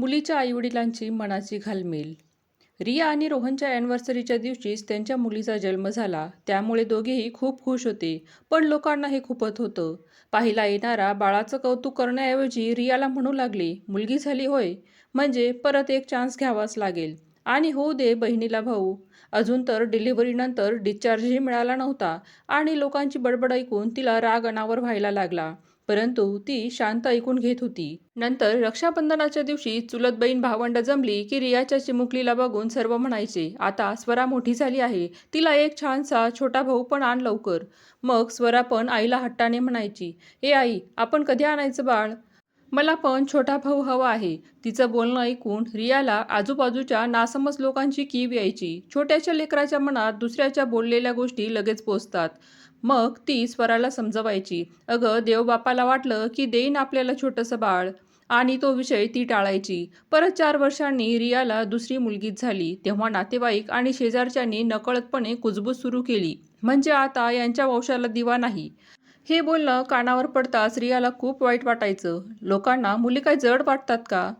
मुलीच्या आईवडिलांची मनाची घालमेल. रिया आणि रोहनच्या ॲनिव्हर्सरीच्या दिवशीच त्यांच्या मुलीचा जन्म झाला. त्यामुळे दोघेही खूप खुश होते पण लोकांना हे खूपच होतं. पाहिला येणारा बाळाचं कौतुक करण्याऐवजी रियाला म्हणू लागले मुलगी झाली होय. म्हणजे परत एक चान्स घ्यावाच लागेल. आणि होऊ दे बहिणीला भाऊ. अजून तर डिलिव्हरीनंतर डिस्चार्जही मिळाला नव्हता आणि लोकांची बडबड ऐकून तिला राग अनावर व्हायला लागला. परंतु ती शांत ऐकून घेत होती. नंतर रक्षाबंधनाच्या दिवशी चुलत बहीण भावंड जमली की रियाच्या चिमुकलीला बघून सर्व म्हणायचे आता स्वरा मोठी झाली आहे तिला एक छानसा छोटा भाऊ पण आण लवकर. मग स्वरा पण आईला हट्टाने म्हणायची ए आई आपण कधी आणायचं बाळ? मला पण छोटा भाऊ हवा आहे. तिचं बोलणं ऐकून रियाला आजूबाजूच्या नासमज लोकांची कीव यायची. छोट्याशा लेकराच्या मनात दुसऱ्याच्या बोललेल्या गोष्टी लगेच पोचतात. मग ती स्वराला समजवायची. अगं देवबापाला वाटलं की देईन आपल्याला छोटंसं बाळ. आणि तो विषय ती टाळायची. परत चार वर्षांनी रियाला दुसरी मुलगीच झाली. तेव्हा नातेवाईक आणि शेजारच्यांनी नकळतपणे कुजबूज सुरू केली. म्हणजे आता यांच्या वंशाला दिवा नाही. हे बोलणं कानावर पडताच रियाला खूप वाईट वाटायचं. लोकांना मुली काय जड वाटतात का?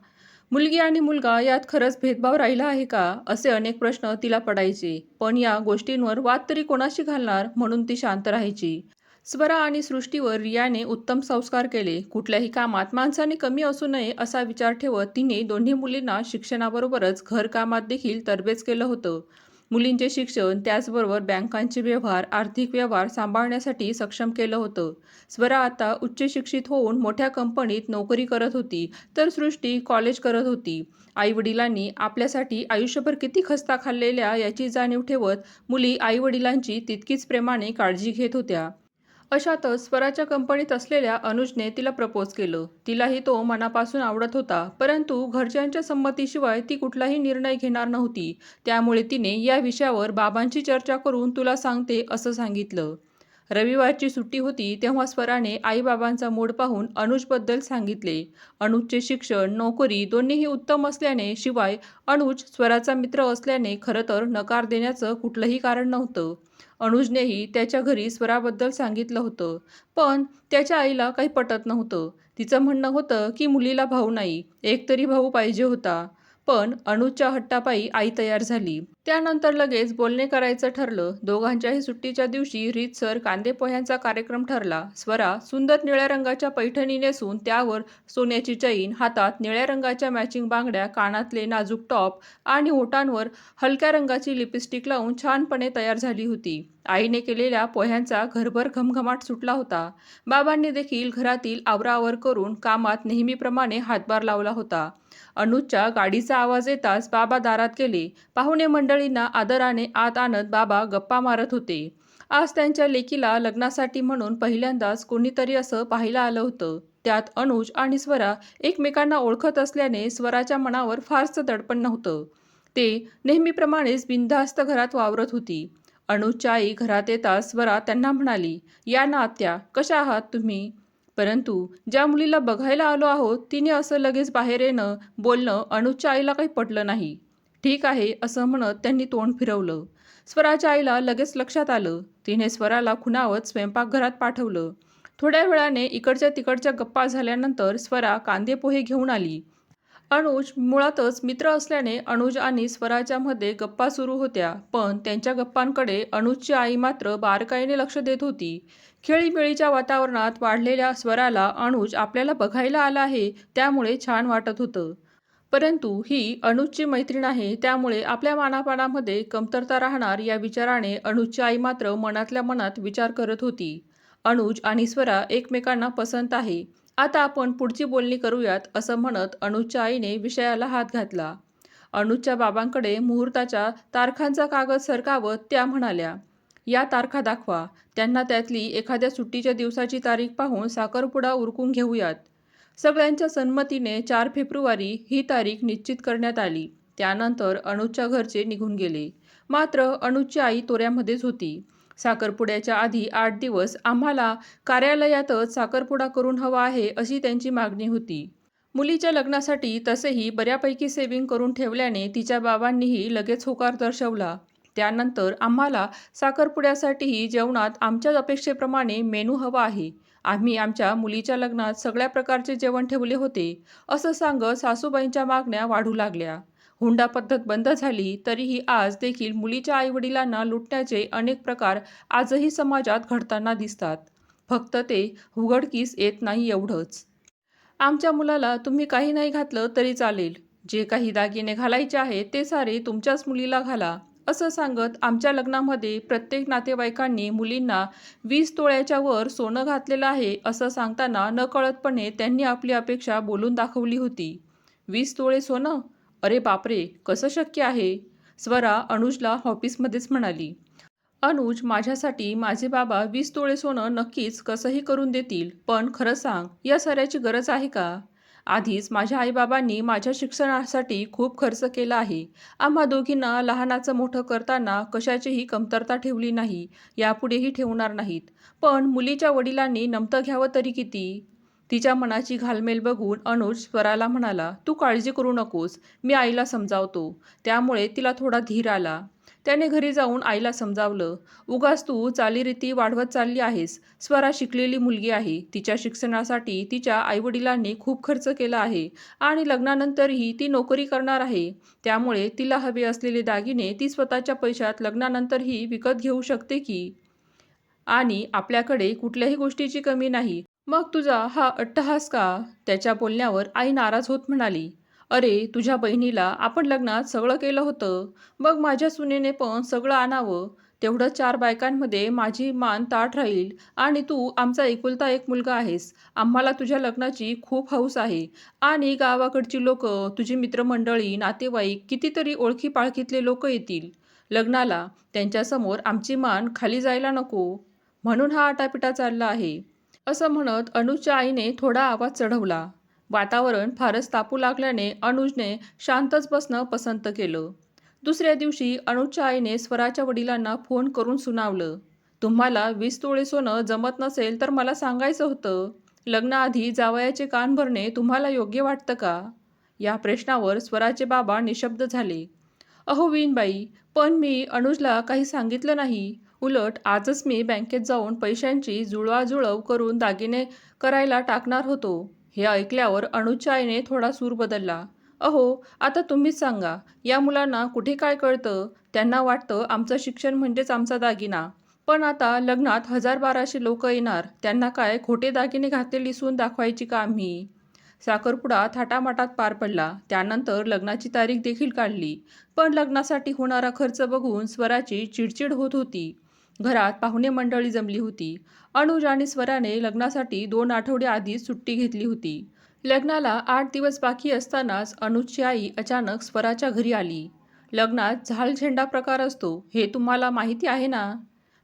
मुलगी आणि मुलगा यात खरंच भेदभाव राहिला आहे का? असे अनेक प्रश्न तिला पडायचे. पण या गोष्टींवर वाद तरी कोणाशी घालणार म्हणून ती शांत राहायची. स्वरा आणि सृष्टीवर रियाने उत्तम संस्कार केले. कुठल्याही कामात माणसाने कमी असू नये असा विचार ठेवत तिने दोन्ही मुलींना शिक्षणाबरोबरच घरकामात देखील तरबेज केलं होतं. मुलींचे शिक्षण त्याचबरोबर बँकांचे व्यवहार आर्थिक व्यवहार सांभाळण्यासाठी सक्षम केलं होतं. स्वरा आता उच्च शिक्षित होऊन मोठ्या कंपनीत नोकरी करत होती तर सृष्टी कॉलेज करत होती. आईवडिलांनी आपल्यासाठी आयुष्यभर किती खस्ता खाल्लेल्या याची जाणीव ठेवत मुली आईवडिलांची तितकीच प्रेमाने काळजी घेत होत्या. अशातच स्वराच्या कंपनीत असलेल्या अनुजने तिला प्रपोज केलं. तिलाही तो मनापासून आवडत होता परंतु घरच्यांच्या संमतीशिवाय ती कुठलाही निर्णय घेणार नव्हती. त्यामुळे तिने या विषयावर बाबांची चर्चा करून तुला सांगते असं सांगितलं. रविवारची सुट्टी होती तेव्हा स्वराने आईबाबांचा मूड पाहून अनुजबद्दल सांगितले. अनुजचे शिक्षण नोकरी दोन्हीही उत्तम असल्याने शिवाय अनुज स्वराचा मित्र असल्याने खरं तर नकार देण्याचं कुठलंही कारण नव्हतं. अनुजनेही त्याच्या घरी स्वराबद्दल सांगितलं होतं. पण त्याच्या आईला काही पटत नव्हतं. तिचं म्हणणं होतं की मुलीला भाऊ नाही. एक तरी भाऊ पाहिजे होता. पण अनुजच्या हट्टापायी आई तयार झाली. त्यानंतर लगेच बोलणे करायचं ठरलं. दोघांच्याही सुट्टीच्या दिवशी रीतसर कांदे पोह्यांचा कार्यक्रम ठरला. स्वरा सुंदर निळ्या रंगाच्या पैठणी नेसून त्यावर सोन्याची चैन हातात निळ्या रंगाच्या मॅचिंग बांगड्या कानातले नाजूक टॉप आणि ओटांवर हलक्या रंगाची लिपस्टिक लावून छानपणे तयार झाली होती. आईने केलेल्या पोह्यांचा घरभर घमघमाट सुटला होता. बाबांनी देखील घरातील आवरावर करून कामात नेहमीप्रमाणे हातभार लावला होता. अनुजच्या गाडीचा आवाज येताच बाबा दारात गेले. पाहुणे मंडळींना आदराने आत आणत बाबा गप्पा मारत होते. आज त्यांच्या लेकीला लग्नासाठी म्हणून पहिल्यांदाच कोणीतरी असं पाहायला आलं होतं. त्यात अनुज आणि स्वरा एकमेकांना ओळखत असल्याने स्वराच्या मनावर फारसं दडपण नव्हतं. ते नेहमीप्रमाणेच बिनधास्त घरात वावरत होती. अनुजच्या आई घरात येताच स्वरा त्यांना म्हणाली या ना आत्या कशा आहात तुम्ही? परंतु ज्या मुलीला बघायला आलो आहोत तिने असं लगेच बाहेर येणं बोलणं अनुजच्या आईला काही पटलं नाही. ठीक आहे असं म्हणत त्यांनी तोंड फिरवलं. स्वराच्या आईला लगेच लक्षात आलं. तिने स्वराला खुणावत स्वयंपाकघरात पाठवलं. थोड्या वेळाने इकडच्या तिकडच्या गप्पा झाल्यानंतर स्वरा कांदे पोहे घेऊन आली. अनुज मुळातच मित्र असल्याने अनुज आणि स्वराच्यामध्ये गप्पा सुरू होत्या. पण त्यांच्या गप्पांकडे अनुजची आई मात्र बारकाईने लक्ष देत होती. खेळीमेळीच्या वातावरणात वाढलेल्या स्वराला अनुज आपल्याला बघायला आला आहे त्यामुळे छान वाटत होतं. परंतु ही अनुजची मैत्रीण आहे त्यामुळे आपल्या मानापानामध्ये कमतरता राहणार या विचाराने अनुजची आई मात्र मनातल्या मनात विचार करत होती. अनुज आणि स्वरा एकमेकांना पसंत आहे. आता आपण पुढची बोलणी करूयात असं म्हणत अनुजच्या आईने विषयाला हात घातला. अनुजच्या बाबांकडे मुहूर्ताच्या तारखांचा कागद सरकावत त्या म्हणाल्या या तारखा दाखवा. त्यांना त्यातली एखाद्या सुट्टीच्या दिवसाची तारीख पाहून साखरपुडा उरकून घेऊयात. सगळ्यांच्या संमतीने चार फेब्रुवारी ही तारीख निश्चित करण्यात आली. त्यानंतर अनुजच्या घरचे निघून गेले. मात्र अनुजची आई तोऱ्यामध्येच होती. साखरपुड्याच्या आधी आठ दिवस आम्हाला कार्यालयातच साखरपुडा करून हवा आहे अशी त्यांची मागणी होती. मुलीच्या लग्नासाठी तसेही बऱ्यापैकी सेविंग करून ठेवल्याने तिच्या बाबांनीही लगेच होकार दर्शवला. त्यानंतर आम्हाला साखरपुड्यासाठीही जेवणात आमच्या अपेक्षेप्रमाणे मेनू हवा आहे. आम्ही आमच्या मुलीच्या लग्नात सगळ्या प्रकारचे जेवण ठेवले होते असं सांगत सासूबाईंच्या मागण्या वाढू लागल्या. हुंडा पद्धत बंद झाली तरीही आज देखील मुलीच्या आईवडिलांना लुटण्याचे अनेक प्रकार आजही समाजात घडताना दिसतात. फक्त ते उघडकीस येत नाही एवढंच. आमच्या मुलाला तुम्ही काही नाही घातलं तरी चालेल. जे काही दागिने घालायचे आहेत ते सारे तुमच्याच मुलीला घाला असं सांगत आमच्या लग्नामध्ये प्रत्येक नातेवाईकांनी मुलींना वीस तोळ्याच्या वर सोनं घातलेलं आहे असं सांगताना नकळतपणे त्यांनी आपली अपेक्षा बोलून दाखवली होती. वीस तोळे सोनं? अरे बापरे कसं शक्य आहे? स्वरा अनुजला ऑफिसमध्येच म्हणाली. अनुज माझ्यासाठी माझे बाबा वीस तोळे सोनं नक्कीच कसंही करून देतील पण खरं सांग या साऱ्याची गरज आहे का? आधीच माझ्या आईबाबांनी माझ्या शिक्षणासाठी खूप खर्च केला आहे. आम्हा दोघींना लहानाचं मोठं करताना कशाचीही कमतरता ठेवली नाही यापुढेही ठेवणार नाहीत. पण मुलीच्या वडिलांनी नमतं घ्यावं तरी किती? तिच्या मनाची घालमेल बघून अनुज स्वराला म्हणाला तू काळजी करू नकोस मी आईला समजावतो. त्यामुळे तिला थोडा धीर आला. त्याने घरी जाऊन आईला समजावलं उगाच तू चालीरीती वाढवत चालली आहेस. स्वरा शिकलेली मुलगी आहे. तिच्या शिक्षणासाठी तिच्या आईवडिलांनी खूप खर्च केला आहे आणि लग्नानंतरही ती नोकरी करणार आहे. त्यामुळे तिला हवे असलेले दागिने ती स्वतःच्या पैशात लग्नानंतरही विकत घेऊ शकते की? आणि आपल्याकडे कुठल्याही गोष्टीची कमी नाही. मग तुझा हा अट्टहास का? त्याच्या बोलण्यावर आई नाराज होत म्हणाली अरे तुझ्या बहिणीला आपण लग्नात सगळं केलं होतं. मग माझ्या सुनेने पण सगळं आणावं. तेवढं चार बायकांमध्ये माझी मान ताट राहील आणि तू आमचा एकुलता एक मुलगा आहेस. आम्हाला तुझ्या लग्नाची खूप हौस आहे. आणि गावाकडची लोक तुझी मित्रमंडळी नातेवाईक कितीतरी ओळखी पाळखीतले लोक येतील. लग्नाला त्यांच्यासमोर आमची मान खाली जायला नको. म्हणून हा आटापिटा चालला आहे. असं म्हणत अनुजच्या आईने थोडा आवाज चढवला. वातावरण फारच तापू लागल्याने अनुजने शांतच बसणं पसंत केलं. दुसऱ्या दिवशी अनुजच्या आईने स्वराच्या वडिलांना फोन करून सुनावलं. तुम्हाला वीस तोळे सोनं जमत नसेल तर मला सांगायचं होतं. लग्नाआधी जावयाचे कान भरणे तुम्हाला योग्य वाटतं का? या प्रश्नावर स्वराचे बाबा निशब्द झाले. अहो वीणबाई पण मी अनुजला काही सांगितलं नाही. उलट आजच मी बँकेत जाऊन पैशांची जुळवाजुळव करून दागिने करायला टाकणार होतो. हे ऐकल्यावर अनुजच्या आईने थोडा सूर बदलला. अहो आता तुम्हीच सांगा या मुलांना कुठे काय कळतं? त्यांना वाटतं आमचं शिक्षण म्हणजेच आमचा दागिना. पण आता लग्नात हजार बाराशे लोक येणार. त्यांना काय खोटे दागिने घातलेली सून दाखवायची का आम्ही? साखरपुडा थाटामाटात पार पडला. त्यानंतर लग्नाची तारीख देखील काढली. पण लग्नासाठी होणारा खर्च बघून स्वराची चिडचिड होत होती. घरात पाहुणे मंडळी जमली होती. अनुज आणि स्वराने लग्नासाठी दोन आठवडे आधीच सुट्टी घेतली होती. लग्नाला आठ दिवस बाकी असतानाच अनुजची आई अचानक स्वराच्या घरी आली. लग्नात झाल झेंडा प्रकार असतो हे तुम्हाला माहिती आहे ना?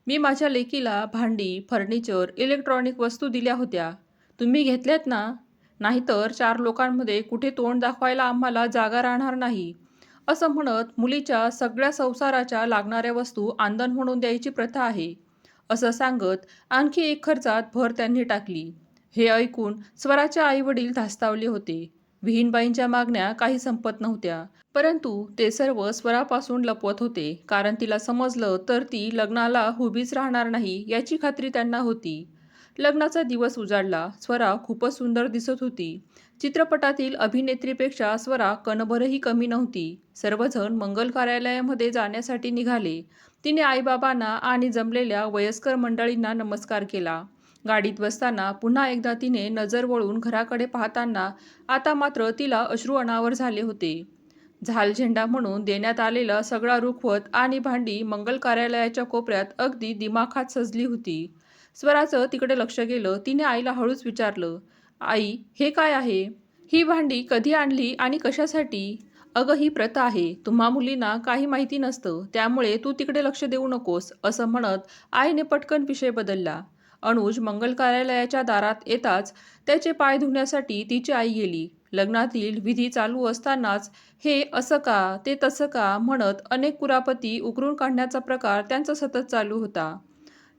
मी माझ्या लेकीला भांडी फर्निचर इलेक्ट्रॉनिक वस्तू दिल्या होत्या. तुम्ही घेतल्यात ना? नाहीतर चार लोकांमध्ये कुठे तोंड दाखवायला आम्हाला जागा राहणार नाही. असं म्हणत मुलीच्या सगळ्या संसाराच्या लागणाऱ्या वस्तू आंदण म्हणून द्यायची प्रथा आहे. असं सांगत आणखी एक खर्चात भर त्यांनी टाकली. हे ऐकून स्वराच्या आईवडील धास्तावले होते. विहीनबाईंच्या मागण्या काही संपत नव्हत्या. परंतु ते सर्व स्वरापासून लपवत होते. कारण तिला समजलं तर ती लग्नाला हुबीच राहणार नाही याची खात्री त्यांना होती. लग्नाचा दिवस उजाडला. स्वरा खूपच सुंदर दिसत होती. चित्रपटातील अभिनेत्रीपेक्षा स्वरा कणभरही कमी नव्हती. सर्वजण मंगल कार्यालयामध्ये जाण्यासाठी निघाले. तिने आईबाबांना आणि जमलेल्या वयस्कर मंडळींना नमस्कार केला. गाडीत बसताना पुन्हा एकदा तिने नजर वळून घराकडे पाहताना आता मात्र तिला अश्रू अनावर झाले होते. झाल झेंडा म्हणून देण्यात आलेला सगळा रुखवत आणि भांडी मंगल कार्यालयाच्या कोपऱ्यात अगदी दिमाखात सजली होती. स्वराचं तिकडे लक्ष गेलं. तिने आईला हळूच विचारलं आई हे काय आहे? ही भांडी कधी आणली आणि कशासाठी? अगं ही प्रथा आहे. तुम्हा मुलींना काही माहिती नसतं. त्यामुळे तू तिकडे लक्ष देऊ नकोस असं म्हणत आईने पटकन विषय बदलला. अनुज मंगल कार्यालयाच्या दारात येताच त्याचे पाय धुण्यासाठी तिची आई गेली. लग्नातील विधी चालू असतानाच हे असं का? ते तसं का? म्हणत अनेक कुरापती उकरून काढण्याचा प्रकार त्यांचा सतत चालू होता.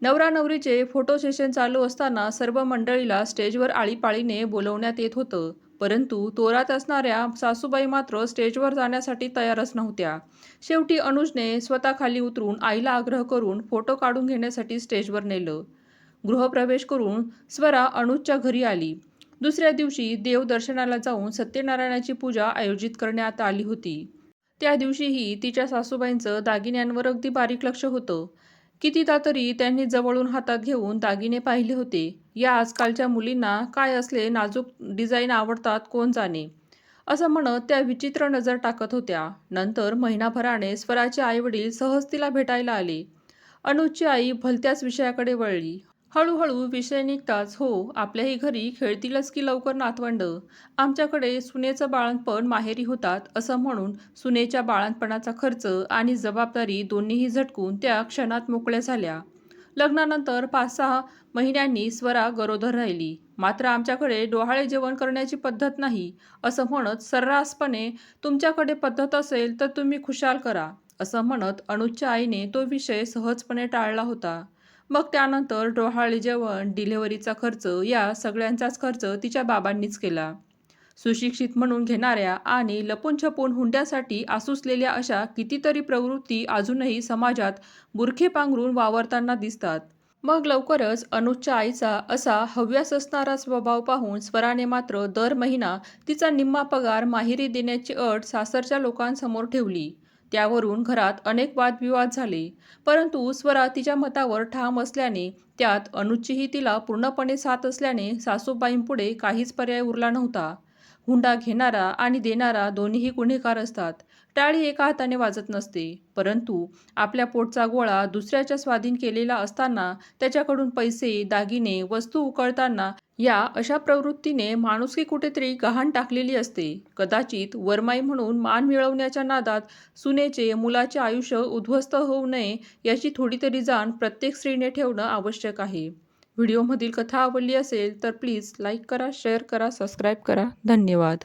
नवरा नवरीचे फोटो सेशन चालू असताना सर्व मंडळीला स्टेजवर आळीपाळीने बोलवण्यात येत होतं. परंतु तोरात असणाऱ्या सासूबाई मात्र स्टेजवर जाण्यासाठी तयारच नव्हत्या. शेवटी अनुजने स्वतः खाली उतरून आईला आग्रह करून फोटो काढून घेण्यासाठी स्टेजवर नेलं. गृहप्रवेश करून स्वरा अनुजच्या घरी आली. दुसऱ्या दिवशी देवदर्शनाला जाऊन सत्यनारायणाची पूजा आयोजित करण्यात आली होती. त्या दिवशीही तिच्या सासूबाईंचं दागिन्यांवर अगदी बारीक लक्ष होतं. कितीदा तरी त्यांनी जवळून हातात घेऊन दागिने पाहिले होते. या आजकालच्या मुलींना काय असले नाजूक डिझाईन आवडतात कोण जाणे? असं म्हणत त्या विचित्र नजर टाकत होत्या. नंतर महिनाभराने स्वराचे आईवडील सहज तिला भेटायला आले. अनुजची आई भलत्याच विषयाकडे वळली. हळूहळू विषय निघताच हो आपल्याही घरी खेळतीलच की लवकर नातवंड? आमच्याकडे सुनेचं बाळणपण माहेरी होतात असं म्हणून सुनेच्या बाळणपणाचा खर्च आणि जबाबदारी दोन्हीही झटकून त्या क्षणात मोकळ्या झाल्या. लग्नानंतर पाच सहा महिन्यांनी स्वरा गरोदर राहिली. मात्र आमच्याकडे डोहाळे जेवण करण्याची पद्धत नाही असं म्हणत सर्रासपणे तुमच्याकडे पद्धत असेल तर तुम्ही खुशाल करा असं म्हणत अनुजच्या आईने तो विषय सहजपणे टाळला होता. मग त्यानंतर डोहाळे जेवण डिलेव्हरीचा खर्च या सगळ्यांचाच खर्च तिच्या बाबांनीच केला. सुशिक्षित म्हणून घेणाऱ्या आणि लपून छपून हुंड्यासाठी आसुसलेल्या अशा कितीतरी प्रवृत्ती अजूनही समाजात बुरखे पांघरून वावरताना दिसतात. मग लवकरच अनुजच्या आईचा असा हव्यास असणारा स्वभाव पाहून स्वराने मात्र दर महिना तिचा निम्मा पगार माहिरी देण्याची अट सासरच्या लोकांसमोर ठेवली. त्यावरून घरात अनेक वादविवाद झाले. परंतु स्वरा तिच्या मतावर ठाम असल्याने त्यात अनुजचीही तिला पूर्णपणे साथ असल्याने सासूबाईंपुढे काहीच पर्याय उरला नव्हता. हुंडा घेणारा आणि देणारा दोन्हीही गुन्हेगार असतात. टाळी एका हाताने वाजत नसते. परंतु आपल्या पोटचा गोळा दुसऱ्याच्या स्वाधीन केलेला असताना त्याच्याकडून पैसे दागिने वस्तू उकळताना या अशा प्रवृत्तीने माणुसकी कुठेतरी गहाण टाकलेली असते. कदाचित वरमाई म्हणून मान मिळवण्याच्या नादात सुनेचे मुलाचे आयुष्य उद्ध्वस्त होऊ नये याची थोडी तरी जाण प्रत्येक स्त्रीने ठेवणं आवश्यक आहे. व्हिडिओमधील कथा आवडली असेल तर प्लीज लाईक करा शेअर करा सबस्क्राईब करा. धन्यवाद.